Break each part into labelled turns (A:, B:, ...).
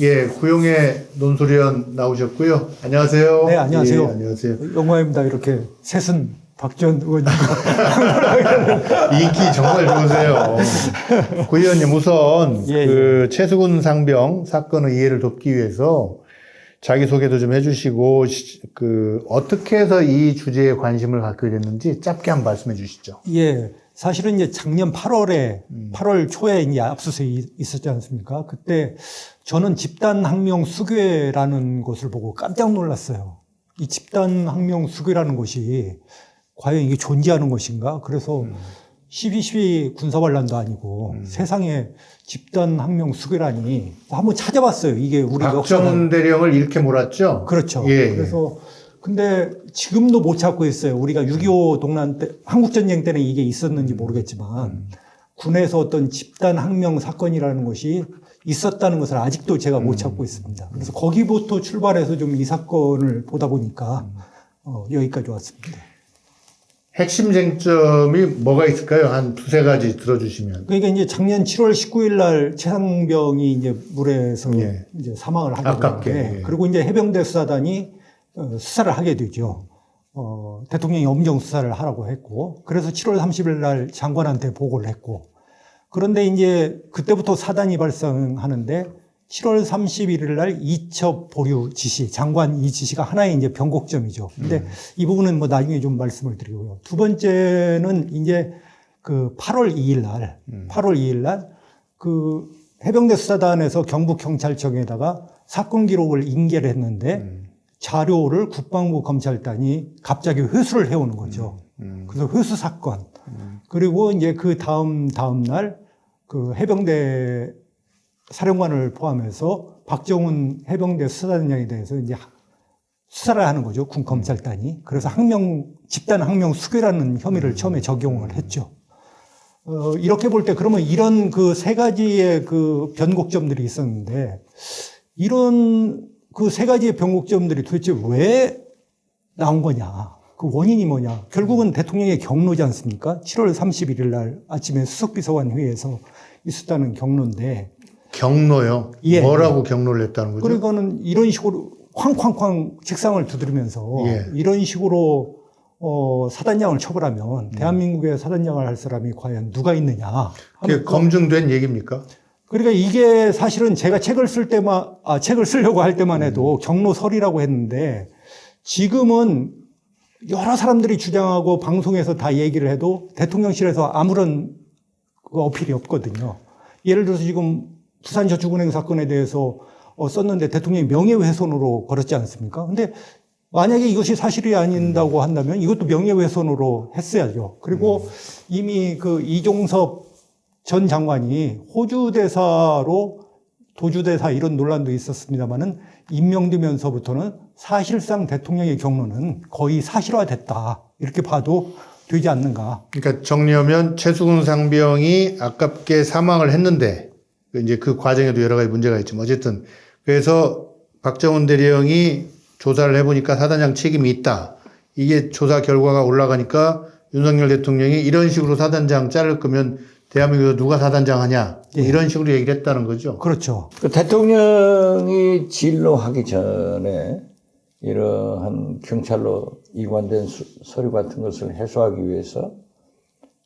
A: 예, 구용의 논소리원 나오셨고요. 안녕하세요.
B: 네, 안녕하세요.
A: 예, 안녕하세요.
B: 영광입니다. 이렇게 셋은 박지원 의원님.
A: 인기 정말 좋으세요. 구 의원님 우선
B: 예,
A: 그 최수근 상병 사건의 이해를 돕기 위해서 자기 소개도 좀 해주시고 시- 그 어떻게 해서 이 주제에 관심을 갖게 됐는지 짧게 한번 말씀해 주시죠.
B: 예. 사실은 이제 작년 8월에, 8월 초에 이제 압수수색이 있었지 않습니까? 그때 저는 집단 항명 수교회라는 것을 보고 깜짝 놀랐어요. 이 집단 항명 수교라는 것이 과연 이게 존재하는 것인가? 그래서 12.12 군사반란도 아니고 세상에 집단 항명 수교라니 한번 찾아봤어요. 이게 우리 역사가
A: 박정훈 대령을 이렇게 몰았죠.
B: 그렇죠.
A: 예, 예.
B: 그래서 근데 지금도 못 찾고 있어요. 우리가 6.25 동란 때, 한국전쟁 때는 이게 있었는지 모르겠지만, 군에서 어떤 집단 항명 사건이라는 것이 있었다는 것을 아직도 제가 못 찾고 있습니다. 그래서 거기부터 출발해서 좀 이 사건을 보다 보니까, 어, 여기까지 왔습니다.
A: 핵심 쟁점이 뭐가 있을까요? 한 두세 가지 들어주시면.
B: 그러니까 이제 작년 7월 19일 날 최상병이 이제 물에서
A: 예.
B: 이제 사망을 하게 되는데
A: 예.
B: 그리고 이제 해병대 수사단이 어, 수사를 하게 되죠. 어, 대통령이 엄정 수사를 하라고 했고 그래서 7월 30일 날 장관한테 보고를 했고 그런데 이제 그때부터 사단이 발생하는데 7월 31일 날 이첩 보류 지시, 장관 이 지시가 하나의 이제 변곡점이죠. 근데
A: 음.
B: 이 부분은 뭐 나중에 좀 말씀을 드리고요. 두 번째는 이제 그 8월 2일 날,
A: 음.
B: 8월 2일 날 그 해병대 수사단에서 경북경찰청에다가 사건 기록을 인계를 했는데
A: 음.
B: 자료를 국방부 검찰단이 갑자기 회수를 해오는 거죠.
A: 음.
B: 그래서 회수 사건. 그리고 이제 그 다음 다음 날 그 해병대 사령관을 포함해서 박정훈 해병대 수사단장에 대해서 이제 수사를 하는 거죠. 군 검찰단이. 그래서 항명 집단 항명 수괴라는 혐의를 처음에 적용을 했죠. 어, 이렇게 볼 때 그러면 이런 그 세 가지의 그 변곡점들이 있었는데 이런 그 세 가지의 변곡점들이 도대체 왜 나온 거냐? 그 원인이 뭐냐? 결국은 대통령의 경로지 않습니까? 7월 31일 날 아침에 수석비서관 회의에서 있었다는 경로인데
A: 경로요.
B: 예.
A: 뭐라고 경로를 냈다는 거죠?
B: 그러니까는 이런 식으로 쾅쾅쾅 책상을 두드리면서
A: 예.
B: 이런 식으로 어, 사단장을 처벌하면
A: 음.
B: 대한민국에 사단장을 할 사람이 과연 누가 있느냐?
A: 그게 검증된 얘기입니까?
B: 그러니까 이게 사실은 제가 책을 쓸 때만, 아, 책을 쓰려고 할 때만
A: 음.
B: 해도 경로설이라고 했는데 지금은 여러 사람들이 주장하고 방송에서 다 얘기를 해도 대통령실에서 아무런 그 어필이 없거든요. 예를 들어서 지금 부산저축은행 사건에 대해서 어, 썼는데 대통령이 명예훼손으로 걸었지 않습니까? 근데 만약에 이것이 사실이 아닌다고 한다면 이것도 명예훼손으로 했어야죠. 그리고 이미 그 이종섭 전 장관이 호주 대사로 도주 대사 이런 논란도 있었습니다만은 임명되면서부터는 사실상 대통령의 경로는 거의 사실화됐다 이렇게 봐도 되지 않는가.
A: 그러니까 정리하면 최수근 상병이 아깝게 사망을 했는데 그 이제 그 과정에도 여러 가지 문제가 있지만 어쨌든 그래서 박정훈 대령이 조사를 해보니까 사단장 책임이 있다. 이게 조사 결과가 올라가니까 윤석열 대통령이 이런 식으로 사단장 자를 거면 대한민국에서 누가 사단장 하냐 뭐
B: 예.
A: 이런 식으로 얘기를 했다는 거죠.
B: 그렇죠.
C: 그 대통령이 진로하기 전에 이러한 경찰로 이관된 수- 서류 같은 것을 해소하기 위해서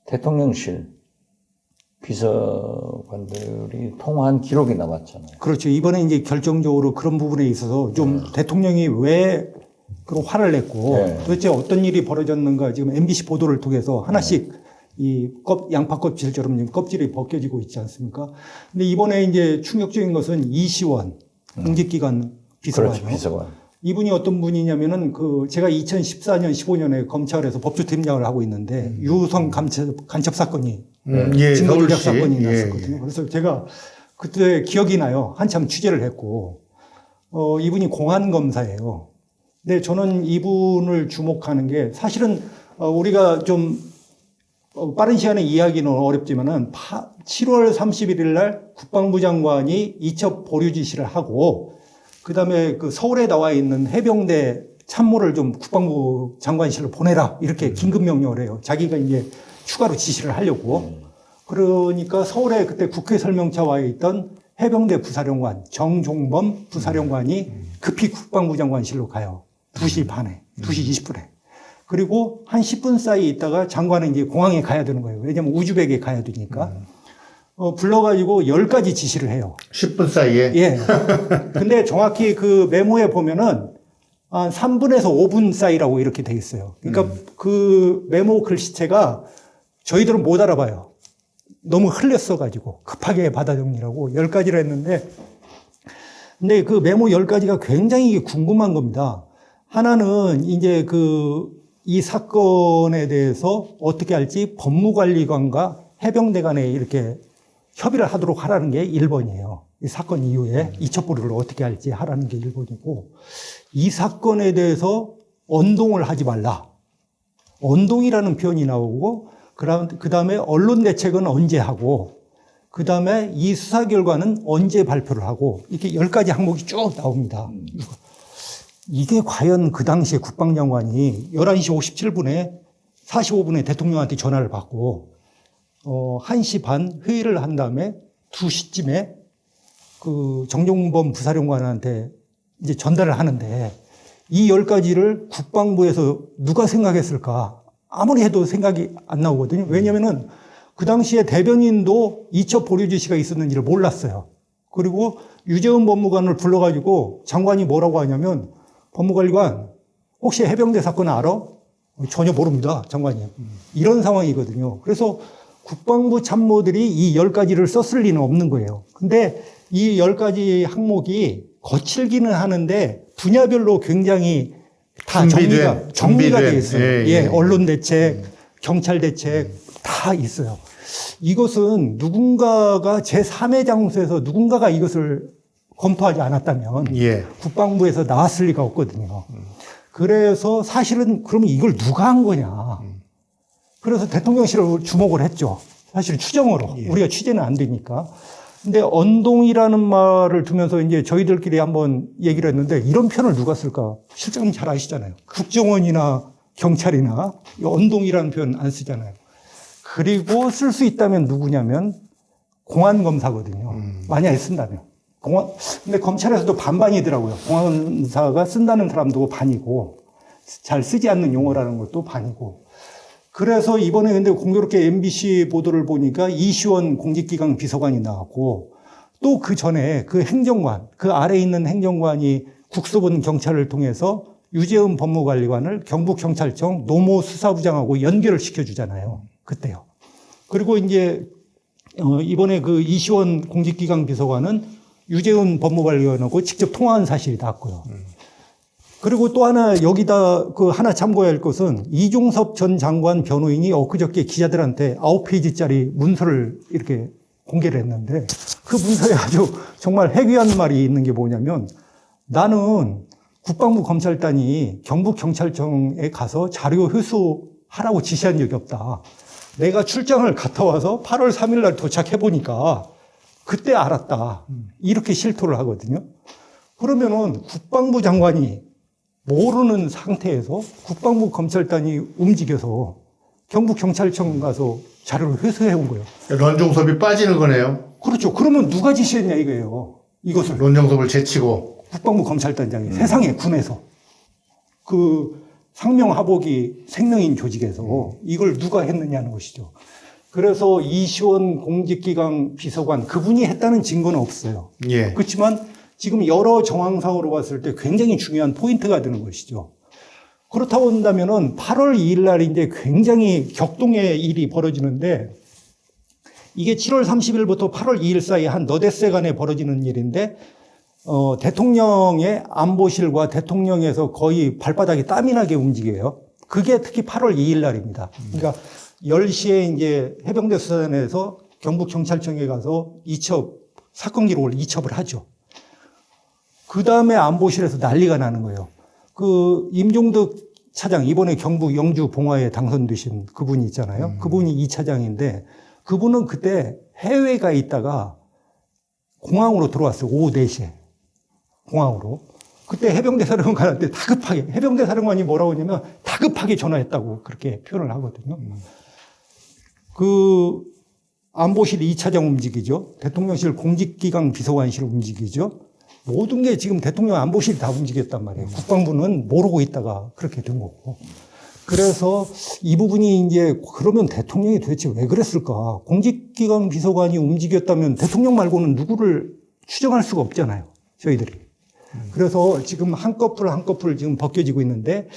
C: 대통령실 비서관들이 통화한 기록이 남았잖아요.
B: 그렇죠. 이번에 이제 결정적으로 그런 부분에 있어서 좀 대통령이 왜 그런 화를 냈고
C: 네.
B: 도대체 어떤 일이 벌어졌는가 지금 MBC 보도를 통해서 하나씩 이 껍, 양파 껍질처럼 껍질이 벗겨지고 있지 않습니까? 근데 이번에 이제 충격적인 것은 이시원 공직기관 비서관이요.
C: 그렇죠, 비서관.
B: 이분이 어떤 분이냐면은 그 제가 2014년 15년에 검찰에서 법조팀장을 하고 있는데 유성 간첩, 간첩 사건이
A: 음, 예,
B: 증거 조작
A: 서울시.
B: 사건이
A: 예,
B: 났었거든요. 그래서 제가 그때 기억이 나요. 한참 취재를 했고 어 이분이 공안 검사예요. 근데 저는 이분을 주목하는 게 사실은 어 우리가 좀 어, 빠른 시간에 이야기는 어렵지만은 파- 7월 31일 날 국방부 장관이 이첩 보류 지시를 하고 그다음에 그 서울에 나와 있는 해병대 참모를 좀 국방부 장관실로 보내라 이렇게 긴급 명령을 해요. 자기가 이제 추가로 지시를 하려고. 그러니까 서울에 그때 국회 설명차 와 있던 해병대 부사령관 정종범 부사령관이 급히 국방부 장관실로 가요. 2시 반에, 2시 20분에. 그리고 한 10분 사이 있다가 장관은 이제 공항에 가야 되는 거예요. 왜냐면 우즈벡에 가야 되니까. 어, 불러가지고 10가지 지시를 해요.
A: 10분 사이에
B: 예. 근데 정확히 그 메모에 보면은 한 3분에서 5분 사이라고 이렇게 돼 있어요. 그러니까 그 메모 글씨체가 저희들은 못 알아봐요. 너무 흘렸어가지고 급하게 받아 정리라고 10가지를 했는데 근데 그 메모 10가지가 굉장히 궁금한 겁니다. 하나는 이제 그 이 사건에 대해서 어떻게 할지 법무관리관과 해병대 간에 이렇게 협의를 하도록 하라는 게 1번이에요. 이 사건 이후에 이첩보를 어떻게 할지 하라는 게 1번이고 이 사건에 대해서 언동을 하지 말라. 언동이라는 표현이 나오고 그 다음에 언론 대책은 언제 하고 그 다음에 이 수사 결과는 언제 발표를 하고 이렇게 10가지 항목이 쭉 나옵니다. 이게 과연 그 당시에 국방장관이 11시 57분에 45분에 대통령한테 전화를 받고 어, 1시 반 회의를 한 다음에 2시쯤에 그 정종범 부사령관한테 이제 전달을 하는데 이 열 가지를 국방부에서 누가 생각했을까? 아무리 해도 생각이 안 나오거든요. 왜냐면은 그 당시에 대변인도 이첩 보류 지 시가 있었는지를 몰랐어요. 그리고 유재훈 법무관을 불러가지고 장관이 뭐라고 하냐면 법무관리관 혹시 해병대 사건 알아? 전혀 모릅니다, 장관이. 이런 상황이거든요. 그래서 국방부 참모들이 이 열 가지를 썼을 리는 없는 거예요. 근데 이 열 가지 항목이 거칠기는 하는데 분야별로 굉장히 다
A: 준비된,
B: 정리가, 정리가 돼 있어요.
A: 예,
B: 예,
A: 예.
B: 언론 대책, 경찰 대책 다 있어요. 이것은 누군가가 제3의 장소에서 누군가가 이것을 검토하지 않았다면
A: 예.
B: 국방부에서 나왔을 리가 없거든요. 그래서 사실은 그러면 이걸 누가 한 거냐. 그래서 대통령실을 주목을 했죠. 사실 추정으로. 우리가 취재는 안 되니까. 근데 언동이라는 말을 두면서 이제 저희들끼리 한번 얘기를 했는데 이런 표현을 누가 쓸까? 실장님 잘 아시잖아요. 국정원이나 경찰이나 이 언동이라는 표현 안 쓰잖아요. 그리고 쓸 수 있다면 누구냐면 공안 검사거든요. 만약에 쓴다면. 공안, 근데 검찰에서도 반반이더라고요. 공안검사가 쓴다는 사람도 반이고, 잘 쓰지 않는 용어라는 것도 반이고. 그래서 이번에 근데 공교롭게 MBC 보도를 보니까 이시원 공직기강 비서관이 나왔고, 또 그 전에 그 행정관, 그 아래에 있는 행정관이 국수본 경찰을 통해서 유재은 법무관리관을 경북경찰청 노모 수사부장하고 연결을 시켜주잖아요. 그때요. 그리고 이제 어, 이번에 그 이시원 공직기강 비서관은 유재훈 법무관리원하고 직접 통화한 사실이 나왔고요. 그리고 또 하나 여기다 그 하나 참고해야 할 것은 이종섭 전 장관 변호인이 엊그저께 기자들한테 아홉 페이지짜리 문서를 이렇게 공개를 했는데 그 문서에 아주 정말 해괴한 말이 있는 게 뭐냐면 나는 국방부 검찰단이 경북 경찰청에 가서 자료 회수하라고 지시한 적이 없다. 내가 출장을 갔다 와서 8월 3일 날 도착해 보니까 그때 알았다. 이렇게 실토를 하거든요. 그러면은 국방부 장관이 모르는 상태에서 국방부 검찰단이 움직여서 경북경찰청 가서 자료를 회수해 온 거예요.
A: 런종섭이 빠지는 거네요.
B: 그렇죠. 그러면 누가 지시했냐 이거예요. 이것을.
A: 런종섭을 제치고
B: 국방부 검찰단장이 세상에 군에서 그 상명하복이 생명인 조직에서 이걸 누가 했느냐는 것이죠. 그래서 이시원 공직기강 비서관 그분이 했다는 증거는 없어요.
A: 예.
B: 그렇지만 지금 여러 정황상으로 봤을 때 굉장히 중요한 포인트가 되는 것이죠. 그렇다고 한다면은 8월 2일 날 이제 굉장히 격동의 일이 벌어지는데 이게 7월 30일부터 8월 2일 사이 한 너댓 간에 벌어지는 일인데 어, 대통령의 안보실과 대통령에서 거의 발바닥이 땀이 나게 움직여요. 그게 특히 8월 2일 날입니다. 그러니까 10시에 이제 해병대 수사단에서 경북경찰청에 가서 이첩, 사건 기록을 이첩을 하죠. 그 다음에 안보실에서 난리가 나는 거예요. 그 임종덕 차장, 이번에 경북 영주 봉화에 당선되신 그분이 있잖아요. 그분이 이 차장인데 그분은 그때 해외에 가 있다가 공항으로 들어왔어요. 오후 4시에. 공항으로. 그때 해병대 사령관한테 다급하게, 해병대 사령관이 뭐라고 하냐면 다급하게 전화했다고 그렇게 표현을 하거든요. 그 안보실 2차장 움직이죠. 대통령실 공직기강 비서관실 움직이죠. 모든 게 지금 대통령 안보실이 다 움직였단 말이에요. 국방부는 모르고 있다가 그렇게 된 거고. 그래서 이 부분이 이제 그러면 대통령이 도대체 왜 그랬을까? 공직기강 비서관이 움직였다면 대통령 말고는 누구를 추정할 수가 없잖아요. 저희들이. 그래서 지금 한꺼풀 한꺼풀 지금 벗겨지고 있는데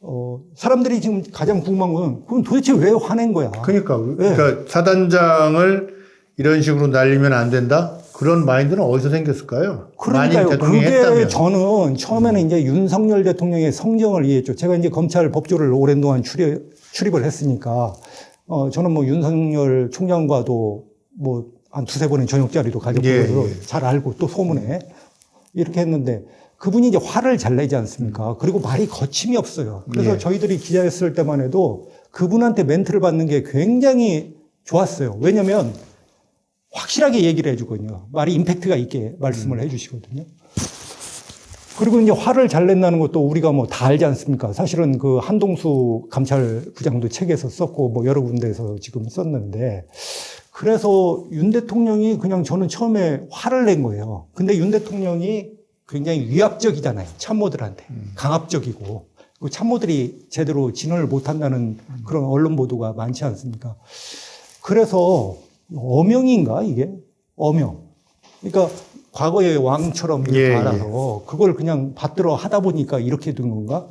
B: 어, 사람들이 지금 가장 궁금한 건 그럼 도대체 왜 화낸 거야?
A: 그러니까
B: 네.
A: 그러니까 사단장을 이런 식으로 날리면 안 된다. 그런 마인드는 어디서 생겼을까요?
B: 그러니까요. 그게
A: 했다면. 음.
B: 저는 처음에는 이제 윤석열 대통령의 성정을 이해했죠. 제가 이제 검찰 법조를 오랜 동안 출입, 출입을 했으니까, 어, 저는 뭐 윤석열 총장과도 뭐 한 두세 번의 저녁 자리도 가졌고
A: 예, 예.
B: 잘 알고 또 소문에 이렇게 했는데 그분이 이제 화를 잘 내지 않습니까? 그리고 말이 거침이 없어요. 그래서
A: 예.
B: 저희들이 기자였을 때만 해도 그분한테 멘트를 받는 게 굉장히 좋았어요. 왜냐면 확실하게 얘기를 해주거든요. 말이 임팩트가 있게 말씀을 해주시거든요. 그리고 이제 화를 잘 낸다는 것도 우리가 뭐 다 알지 않습니까? 사실은 그 한동수 감찰부장도 책에서 썼고 뭐 여러 군데에서 지금 썼는데 그래서 윤 대통령이 그냥 저는 처음에 화를 낸 거예요. 근데 윤 대통령이 굉장히 위압적이잖아요. 참모들한테. 강압적이고. 그 참모들이 제대로 진언을 못한다는 그런 언론 보도가 많지 않습니까? 그래서 어명인가 이게 어명. 그러니까 과거의 왕처럼 이렇게
A: 예,
B: 알아서 그걸 그냥 받들어 하다 보니까 이렇게 된 건가?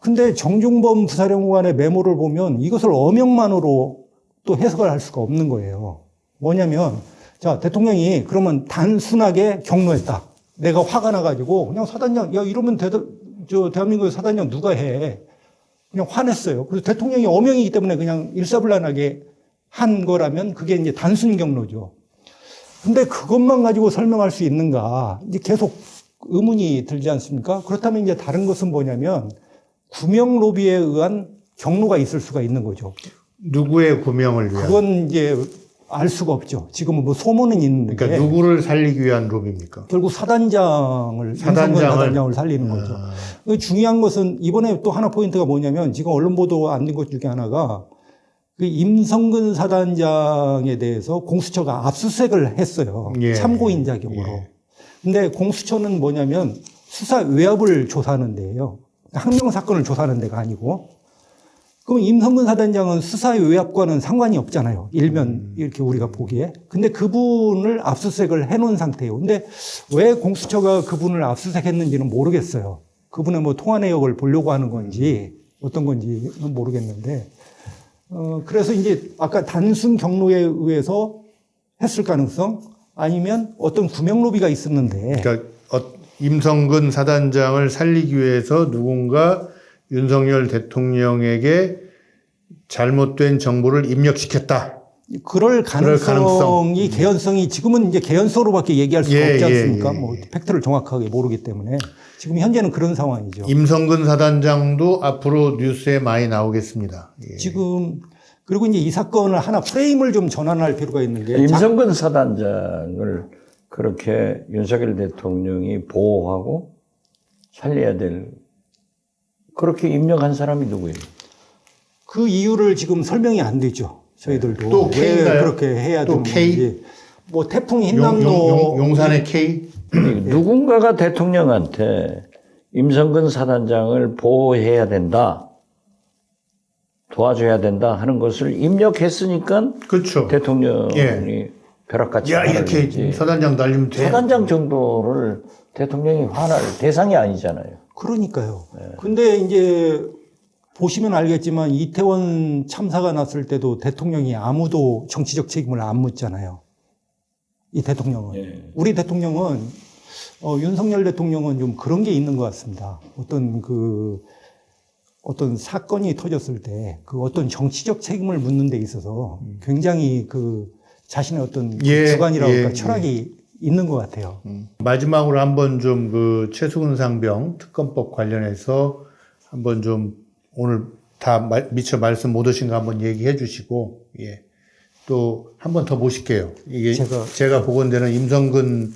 B: 근데 정종범 부사령관의 메모를 보면 이것을 어명만으로 또 해석을 할 수가 없는 거예요. 뭐냐면 자 대통령이 그러면 단순하게 경로했다. 내가 화가 나가지고 그냥 사단장 야 이러면 대, 저 대한민국의 사단장 누가 해? 그냥 화냈어요. 그래서 대통령이 어명이기 때문에 그냥 일사불란하게 한 거라면 그게 이제 단순 경로죠. 근데 그것만 가지고 설명할 수 있는가? 이제 계속 의문이 들지 않습니까? 그렇다면 이제 다른 것은 뭐냐면 구명 로비에 의한 경로가 있을 수가 있는 거죠.
A: 누구의 구명을 위한?
B: 그건 이제 알 수가 없죠. 지금은 뭐 소문은 있는데
A: 그러니까 누구를 살리기 위한 로비입니까?
B: 결국 사단장을
A: 사단장을.
B: 사단장을 살리는 거죠.
A: 아.
B: 그 중요한 것은 이번에 또 하나 포인트가 뭐냐면 지금 언론 보도 안 된 것 중에 하나가 그 임성근 사단장에 대해서 공수처가 압수수색을 했어요.
A: 예.
B: 참고인 자격으로.
A: 예.
B: 근데 공수처는 뭐냐면 수사 외압을 조사하는 데예요. 항명 사건을 조사하는 데가 아니고. 그럼 임성근 사단장은 수사 외압과는 상관이 없잖아요. 일면 이렇게 우리가 보기에. 근데 그분을 압수수색을 해놓은 상태예요. 근데 왜 공수처가 그분을 압수수색했는지는 모르겠어요. 그분의 뭐 통화 내역을 보려고 하는 건지 어떤 건지는 모르겠는데. 어, 그래서 이제 아까 단순 경로에 의해서 했을 가능성 아니면 어떤 구명 로비가 있었는데
A: 그러니까 어, 임성근 사단장을 살리기 위해서 누군가 윤석열 대통령에게 잘못된 정보를 입력시켰다.
B: 그럴
A: 그럴
B: 가능성이
A: 가능성.
B: 개연성이 지금은 이제 개연성으로밖에 얘기할 수가
A: 예,
B: 없지
A: 예,
B: 않습니까?
A: 예,
B: 뭐
A: 예.
B: 팩트를 정확하게 모르기 때문에 지금 현재는 그런 상황이죠.
A: 임성근 사단장도 앞으로 뉴스에 많이 나오겠습니다. 예.
B: 지금 그리고 이제 이 사건을 하나 프레임을 좀 전환할 필요가 있는 게 자-
C: 임성근 사단장을 그렇게 윤석열 대통령이 보호하고 살려야 될 그렇게 임명한 사람이 누구예요?
B: 그 이유를 지금 설명이 안 되죠. 저희들도
A: 또
B: 왜
A: K인가요?
B: 그렇게 해야
A: 또 K?
B: 되는지 뭐 태풍
A: 용,
B: 흰남노
A: 용, 용, 산의 K?
C: 누군가가 대통령한테 임성근 사단장을 보호해야 된다, 도와줘야 된다 하는 것을 입력했으니까
A: 그렇죠.
C: 대통령이
A: 예.
C: 벼락같이
A: 야, 이렇게. 사단장 날리면 돼.
C: 사단장 정도를 대통령이 화날 대상이 아니잖아요.
B: 그러니까요. 근데 이제 보시면 알겠지만 이태원 참사가 났을 때도 대통령이 아무도 정치적 책임을 안 묻잖아요. 이 대통령은.
C: 예.
B: 우리 대통령은 어, 윤석열 대통령은 좀 그런 게 있는 것 같습니다. 어떤 그 어떤 사건이 터졌을 때 그 어떤 정치적 책임을 묻는 데 있어서 굉장히 그 자신의 어떤 그
A: 예,
B: 주관이라고
A: 예,
B: 할까 철학이 있는 것 같아요.
A: 마지막으로 한번 좀 그 최수근 상병 특검법 관련해서 한번 좀 오늘 다 말- 미처 말씀 못 하신 거 한번 얘기해 주시고 예. 또 한번더 모실게요. 이게 제가,
B: 제가-
A: 보건대는 임성근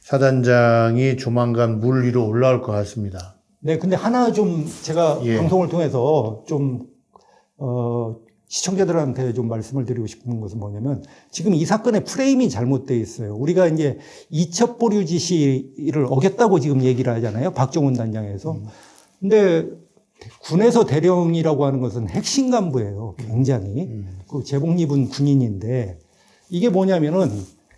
A: 사단장이 조만간 물 위로 올라올 것 같습니다.
B: 네, 근데 하나 좀 제가
A: 예.
B: 방송을 통해서 좀, 어, 시청자들한테 좀 말씀을 드리고 싶은 것은 뭐냐면 지금 이 사건의 프레임이 잘못되어 있어요. 우리가 이제 이첩 보류 지시를 어겼다고 지금 얘기를 하잖아요. 박정훈 단장에서. 근데 군에서 대령이라고 하는 것은 핵심 간부예요. 굉장히. 그 제복 입은 군인인데 이게 뭐냐면은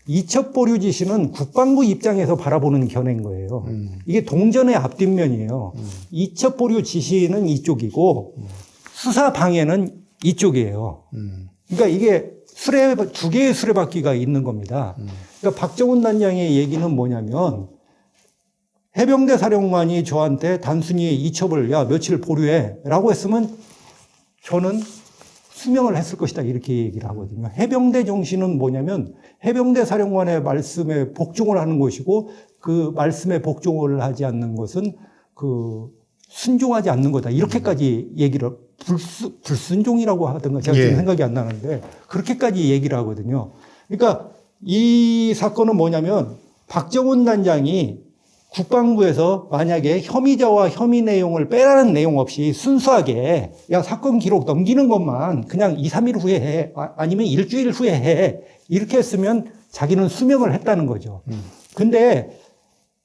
B: 이첩 보류 지시는 국방부 입장에서 바라보는 견해인 거예요. 이게 동전의 앞뒷면이에요. 이첩 보류 지시는 이쪽이고 수사 방해는 이쪽이에요.
A: 음.
B: 그러니까 이게 수레 두 개의 수레바퀴가 있는 겁니다. 그러니까 박정훈 단장의 얘기는 뭐냐면 해병대 사령관이 저한테 단순히 이첩을 야 며칠 보류해라고 했으면 저는 수명을 했을 것이다 이렇게 얘기를 하거든요. 해병대 정신은 뭐냐면 해병대 사령관의 말씀에 복종을 하는 것이고 그 말씀에 복종을 하지 않는 것은 그 순종하지 않는 거다 이렇게까지 얘기를 불수, 불순종이라고 하던가 제가 지금
A: 예.
B: 생각이 안 나는데 그렇게까지 얘기를 하거든요. 그러니까 이 사건은 뭐냐면 박정훈 단장이 국방부에서 만약에 혐의자와 혐의 내용을 빼라는 내용 없이 순수하게 야 사건 기록 넘기는 것만 그냥 2, 3일 후에 해 아- 아니면 일주일 후에 해 이렇게 했으면 자기는 수명을 했다는 거죠. 근데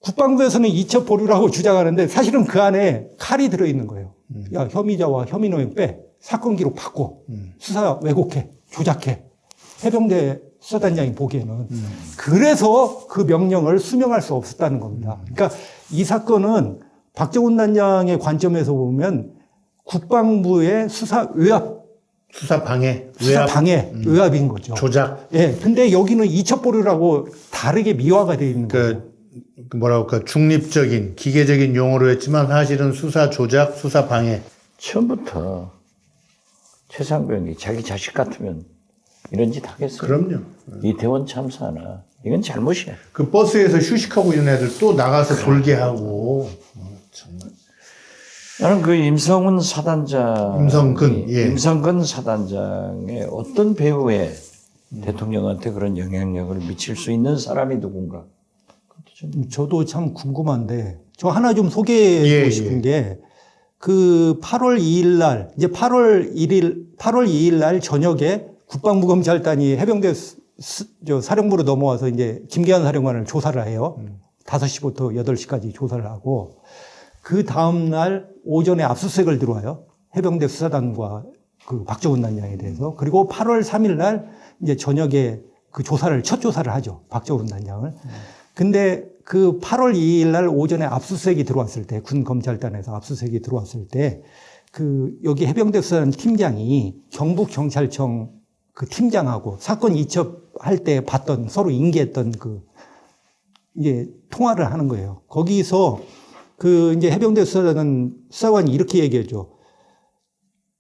B: 국방부에서는 이첩 보류라고 주장하는데 사실은 그 안에 칼이 들어있는 거예요. 야 혐의자와 혐의 내용 빼 사건 기록 바꿔 수사 왜곡해 조작해 해병대 수사단장이 보기에는 그래서 그 명령을 수명할 수 없었다는 겁니다. 그러니까 이 사건은 박정훈 단장의 관점에서 보면 국방부의 수사 외압,
A: 수사 방해,
B: 수사 방해, 외압인 거죠.
A: 조작.
B: 예, 근데 여기는 이첩보류라고 다르게 미화가 되어 있는 거예요.
A: 뭐라고 할까 중립적인 기계적인 용어로 했지만 사실은 수사 조작, 수사 방해.
C: 처음부터 최상병이 자기 자식 같으면 이런 짓 하겠어요.
A: 그럼요.
C: 이태원 참사나 이건 잘못이야.
A: 그 버스에서 휴식하고 있는 애들 또 나가서 돌게 하고. 어, 정말.
C: 나는 그 임성은 사단장,
A: 임성근, 예.
C: 임성근 사단장의 어떤 배우에 대통령한테 그런 영향력을 미칠 수 있는 사람이 누군가. 좀
B: 저도 참 궁금한데 저 하나 좀 소개해
A: 예,
B: 주고 싶은 게 그 8월 2일 날 이제 8월 1일 8월 2일 날 저녁에 국방부 검찰단이 해병대 수- 수- 저 사령부로 넘어와서 이제 김계한 사령관을 조사를 해요. 5시부터 8시까지 조사를 하고 그 다음 날 오전에 압수수색을 들어와요. 해병대 수사단과 그 박정훈 단장에 대해서. 그리고 8월 3일 날 이제 저녁에 그 조사를 첫 조사를 하죠. 박정훈 단장을. 근데 그 8월 2일 날 오전에 압수수색이 들어왔을 때, 군 검찰단에서 압수수색이 들어왔을 때, 그 여기 해병대 수사단 팀장이 경북 경찰청 그 팀장하고 사건 이첩할 때 봤던 서로 인계했던 그 이제 통화를 하는 거예요. 거기서 그 이제 해병대 수사단 수사관이 이렇게 얘기해줘.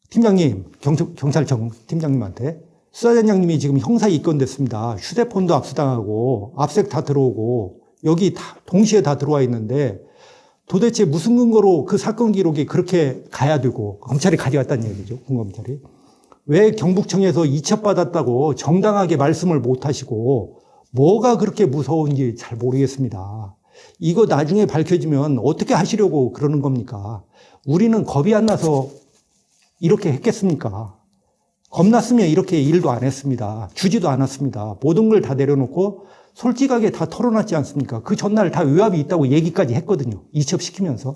B: 팀장님, 경, 경찰청 팀장님한테 수사단장님이 지금 형사 입건됐습니다. 휴대폰도 압수당하고 압색 다 들어오고 여기 다 동시에 다 들어와 있는데 도대체 무슨 근거로 그 사건 기록이 그렇게 가야 되고 검찰이 가져갔다는 얘기죠. 군검찰이. 왜 경북청에서 이첩받았다고 정당하게 말씀을 못 하시고 뭐가 그렇게 무서운지 잘 모르겠습니다. 이거 나중에 밝혀지면 어떻게 하시려고 그러는 겁니까? 우리는 겁이 안 나서 이렇게 했겠습니까? 겁났으면 이렇게 일도 안 했습니다. 주지도 않았습니다. 모든 걸 다 내려놓고 솔직하게 다 털어놨지 않습니까? 그 전날 다 의압이 있다고 얘기까지 했거든요. 이첩시키면서.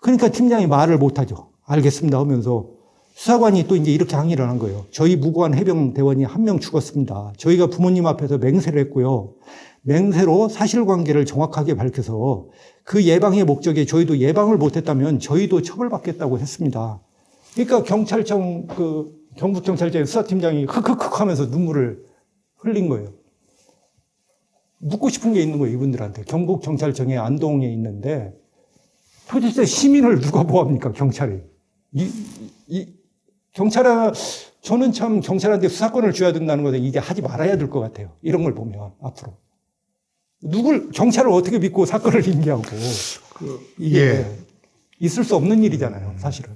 B: 그러니까 팀장이 말을 못하죠. 알겠습니다 하면서 수사관이 또 이제 이렇게 항의를 한 거예요. 저희 무고한 해병 대원이 한 명 죽었습니다. 저희가 부모님 앞에서 맹세를 했고요. 맹세로 사실관계를 정확하게 밝혀서 그 예방의 목적에 저희도 예방을 못했다면 저희도 처벌받겠다고 했습니다. 그러니까 경찰청 그 경북경찰청 수사팀장이 흑흑흑 하면서 눈물을 흘린 거예요. 묻고 싶은 게 있는 거예요, 이분들한테. 경북 경찰청에 안동에 있는데 도대체 시민을 누가 보호합니까, 경찰이? 이, 이, 경찰아, 저는 참 경찰한테 수사권을 줘야 된다는 것은 이제 하지 말아야 될 것 같아요. 이런 걸 보면, 앞으로. 누굴, 경찰을 어떻게 믿고 사건을 인계하고. 이게
A: 예.
B: 있을 수 없는 일이잖아요, 사실은.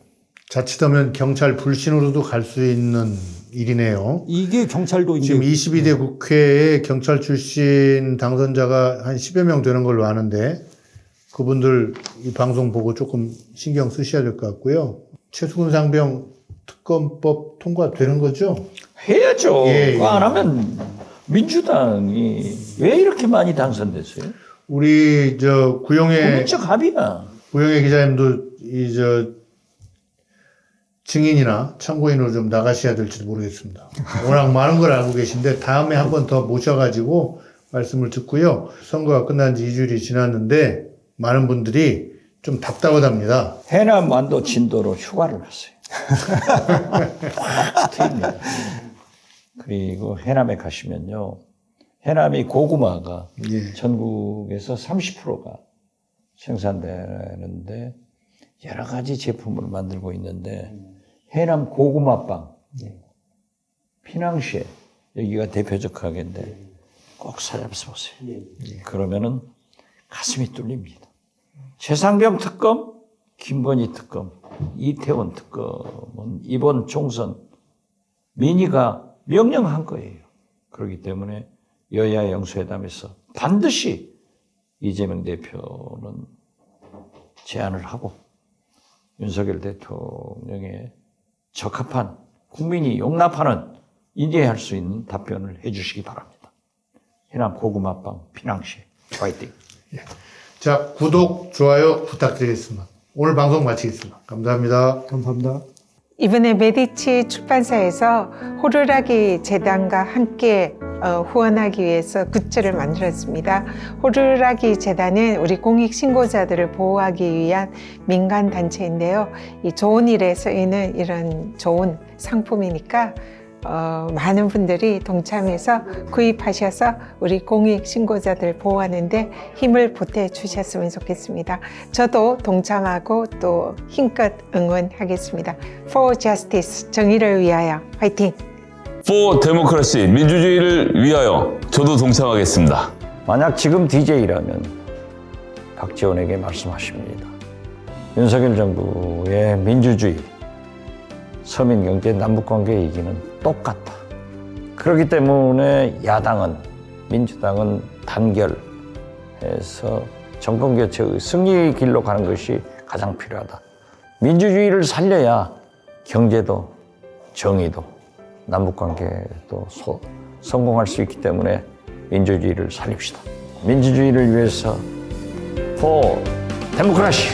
A: 자칫하면 경찰 불신으로도 갈 수 있는 일이네요.
B: 이게 경찰도
A: 지금 22대 국회에 경찰 출신 당선자가 한 10여 명 되는 걸로 아는데 그분들 이 방송 보고 조금 신경 쓰셔야 될 것 같고요. 최수근 상병 특검법 통과되는 거죠?
C: 해야죠.
A: 예, 예.
C: 안 하면 민주당이 왜 이렇게 많이 당선됐어요?
A: 우리 저
C: 국민적 합의야.
A: 구용의 기자님도 이저 증인이나 참고인으로 좀 나가셔야 될지도 모르겠습니다. 워낙 많은 걸 알고 계신데 다음에 한 번 더 모셔가지고 말씀을 듣고요. 선거가 끝난 지 2주일이 지났는데 많은 분들이 좀 답답하답니다.
C: 해남 완도 진도로 휴가를 갔어요. 트입니다. 그리고 해남에 가시면요. 해남이 고구마가
A: 예.
C: 전국에서 30%가 생산되는데 여러 가지 제품을 만들고 있는데 해남 고구마빵 피낭시에 여기가 대표적 가게인데 꼭 찾아서 보세요. 그러면은 가슴이 뚫립니다. 최상병 특검, 김건희 특검, 이태원 특검은 이번 총선 민의가 명령한 거예요. 그렇기 때문에 여야 영수회담에서 반드시 이재명 대표는 제안을 하고 윤석열 대통령의 적합한 국민이 용납하는 인정할 수 있는 답변을 해주시기 바랍니다. 해남 고구마빵 피낭시 화이팅.
A: 자, 구독, 좋아요 부탁드리겠습니다. 오늘 방송 마치겠습니다. 감사합니다.
B: 감사합니다.
D: 이번에 메디치 출판사에서 호루라기 재단과 함께 어, 후원하기 위해서 굿즈를 만들었습니다. 호루라기 재단은 우리 공익 신고자들을 보호하기 위한 민간 단체인데요. 이 좋은 일에 쓰이는 이런 좋은 상품이니까 어, 많은 분들이 동참해서 구입하셔서 우리 공익 신고자들 보호하는데 힘을 보태 주셨으면 좋겠습니다. 저도 동참하고 또 힘껏 응원하겠습니다. For Justice 정의를 위하여 화이팅!
E: 포 데모크라시 민주주의를 위하여 저도 동참하겠습니다.
C: 만약 지금 DJ라면 박지원에게 말씀하십니다. 윤석열 정부의 민주주의, 서민 경제, 남북 관계 얘기는 똑같다. 그렇기 때문에 야당은 민주당은 단결해서 정권 교체의 승리의 길로 가는 것이 가장 필요하다. 민주주의를 살려야 경제도 정의도 남북 관계도 소- 성공할 수 있기 때문에 민주주의를 살립시다. 민주주의를 위해서 포 데모크라시